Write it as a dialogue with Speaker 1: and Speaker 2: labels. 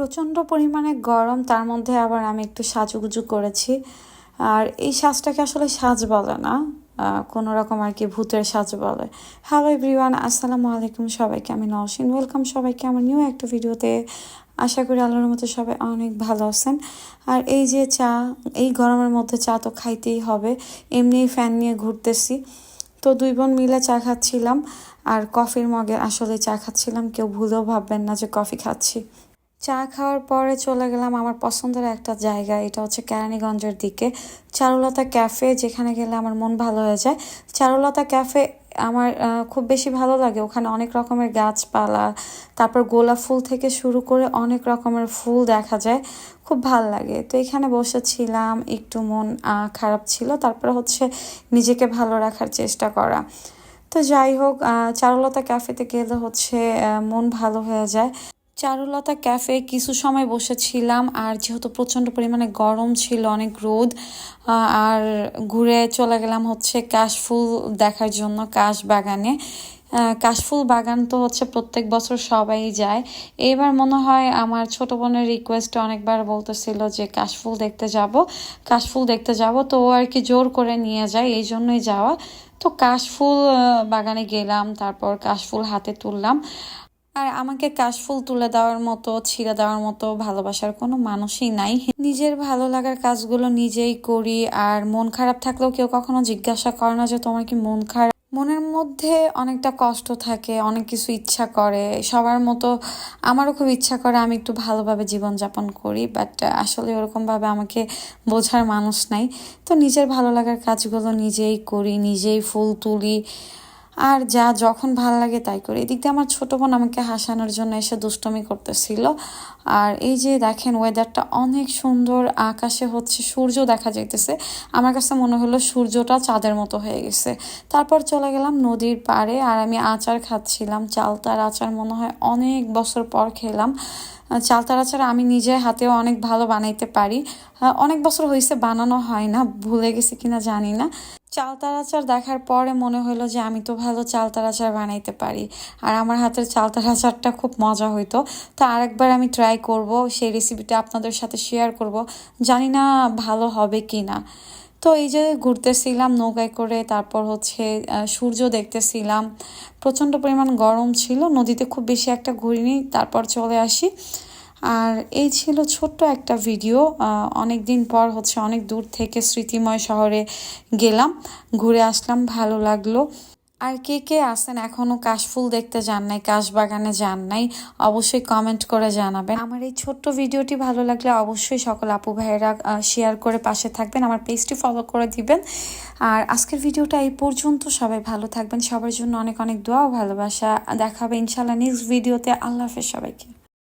Speaker 1: প্রচণ্ড পরিমাণে গরম, তার মধ্যে আবার আমি একটু সাজুগুজু করেছি। আর এই সাজটাকে আসলে সাজ বলে না কোনো রকম আর কি ভূতের সাজ বলে। হ্যালো এভরিওয়ান আসসালামু আলাইকুম সবাইকে, আমি নওশিন। ওয়েলকাম সবাইকে আমার নিউ একটা ভিডিওতে। আশা করি আল্লাহর মতো সবাই অনেক ভালো আছেন। আর এই যে চা, এই গরমের মধ্যে চা তো খাইতেই হবে, এমনি ফ্যান নিয়ে ঘুরতেছি। তো দুই বোন মিলে চা খাচ্ছিলাম, আর কফির মগে আসলে চা খাচ্ছিলাম, কেউ ভুলেও ভাববেন না যে কফি খাচ্ছি। চা খাওয়ার পরে চলে গেলাম আমার পছন্দের একটা জায়গা, এটা হচ্ছে কেরানীগঞ্জের দিকে। চারুলতা ক্যাফে, যেখানে গেলে আমার মন ভালো হয়ে যায়। চারুলতা ক্যাফে আমার খুব বেশি ভালো লাগে। ওখানে অনেক রকমের গাছপালা, তারপর গোলাপ ফুল থেকে শুরু করে অনেক রকমের ফুল দেখা যায়। খুব ভালো লাগে। তো এখানে বসেছিলাম, একটু মন খারাপ ছিল, তারপরে হচ্ছে নিজেকে ভালো রাখার চেষ্টা করা। তো যাই হোক চারুলতা ক্যাফেতে গেলে হচ্ছে মন ভালো হয়ে যায়। চারুলতা ক্যাফে কিছু সময় বসেছিলাম, আর যেহেতু প্রচণ্ড পরিমাণে গরম ছিল, অনেক রোদ আর ঘুরে চলে গেলাম হচ্ছে কাশফুল দেখার জন্য, কাশ বাগানে। কাশফুল বাগান তো হচ্ছে প্রত্যেক বছর সবাই যায়। এবার মনে হয় আমার ছোট বোনের রিকোয়েস্টে অনেকবার বলতেছিল যে, কাশফুল দেখতে যাব, কাশফুল দেখতে যাব। তো ও আর কি জোর করে নিয়ে যায়, এই জন্যই যাওয়া। তো কাশফুল বাগানে গেলাম, তারপর কাশফুল হাতে তুললাম। আর আমাকে কাশফুল তুলে দেওয়ার মতো, ছিঁড়ে দেওয়ার মতো ভালোবাসার কোনো মানুষই নাই। নিজের ভালো লাগার কাজগুলো নিজেই করি, আর মন খারাপ থাকলেও কেউ কখনো জিজ্ঞাসা করে না যে তোমার কি মন খারাপ? মনের মধ্যে অনেকটা কষ্ট থাকে, অনেক কিছু ইচ্ছা করে। সবার মতো আমারও খুব ইচ্ছা করে আমি একটু ভালোভাবে জীবনযাপন করি বাট আসলে ওরকমভাবে আমাকে বোঝার মানুষ নাই। তো নিজের ভালো লাগার কাজগুলো নিজেই করি, নিজেই ফুল তুলি আর যা যখন ভালো লাগে তাই করে। এদিক দিয়ে আমার ছোট বোন আমাকে হাসানোর জন্য এসে দুষ্টমি করতেছিল। আর এই যে দেখেন ওয়েদারটা অনেক সুন্দর, আকাশে হচ্ছে সূর্য দেখা যাইতেছে। আমার কাছে মনে হলো সূর্যটা চাঁদের মতো হয়ে গেছে। তারপর চলে গেলাম নদীর পাড়ে আর আমি আচার খাচ্ছিলাম চালতার আচার মনে হয় অনেক বছর পর খেলাম। চালতার আচার আমি নিজে হাতেও অনেক ভালো বানাইতে পারি। অনেক বছর হয়েছে বানানো হয় না, ভুলে গেছি কিনা জানি না। চালতার আচার দেখার পরে মনে হলো যে আমি তো ভালো চালতার আচার বানাইতে পারি। আর আমার হাতের চালতার আচারটা খুব মজা হইতো। তো আরেকবার আমি ট্রাই করব, সেই রেসিপিটা আপনাদের সাথে শেয়ার করব। জানি না ভালো হবে কি না তো এই যে ঘুরতেছিলাম নৌকায় করে, তারপর হচ্ছে সূর্য দেখতেছিলাম। প্রচণ্ড পরিমাণ গরম ছিল, নদীতে খুব বেশি একটা ঘুরিনি, তারপর চলে আসি। আর এই ছিল ছোট্ট একটা ভিডিও অনেক দিন পর হচ্ছে অনেক দূর থেকে স্মৃতিময় শহরে গেলাম, ঘুরে আসলাম, ভালো লাগল। আর কে কে আছেন? এখনও কাশফুল দেখতে যান নাই, কাশবাগানে যান নাই, অবশ্যই কমেন্ট করে জানাবেন। আমার এই ছোট্ট ভিডিওটি ভালো লাগলে অবশ্যই সকল আপু ভাইয়েরা শেয়ার করে পাশে থাকবেন, আমার পেজটি ফলো করে দিবেন। আর আজকের ভিডিওটা এই পর্যন্ত, সবাই ভালো থাকবেন, সবার জন্য অনেক অনেক দোয়া ও ভালোবাসা। দেখাবে ইনশাল্লাহ নেক্সট ভিডিওতে আল্লাহ হাফেজ সবাইকে।